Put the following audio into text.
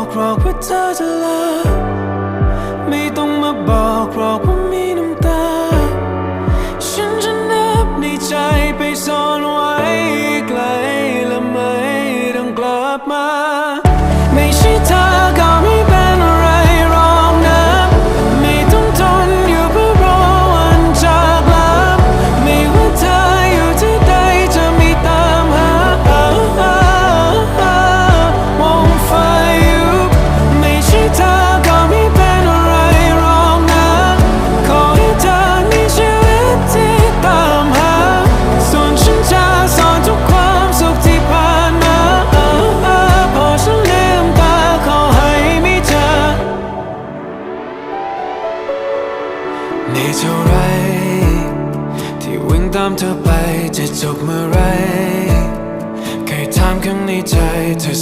อกรอกว่าเธอจะลาไม่ต้องมาบอกหรอกว่ามีน้ำตา ฉันจะนับในใจไปซ่อนไว้ไกลและไม่ต้องกลับมา ในเท่าไร ที่วิ่งตามเธอไปจะจบเมื่อไร เคยถามข้างในใจเธอ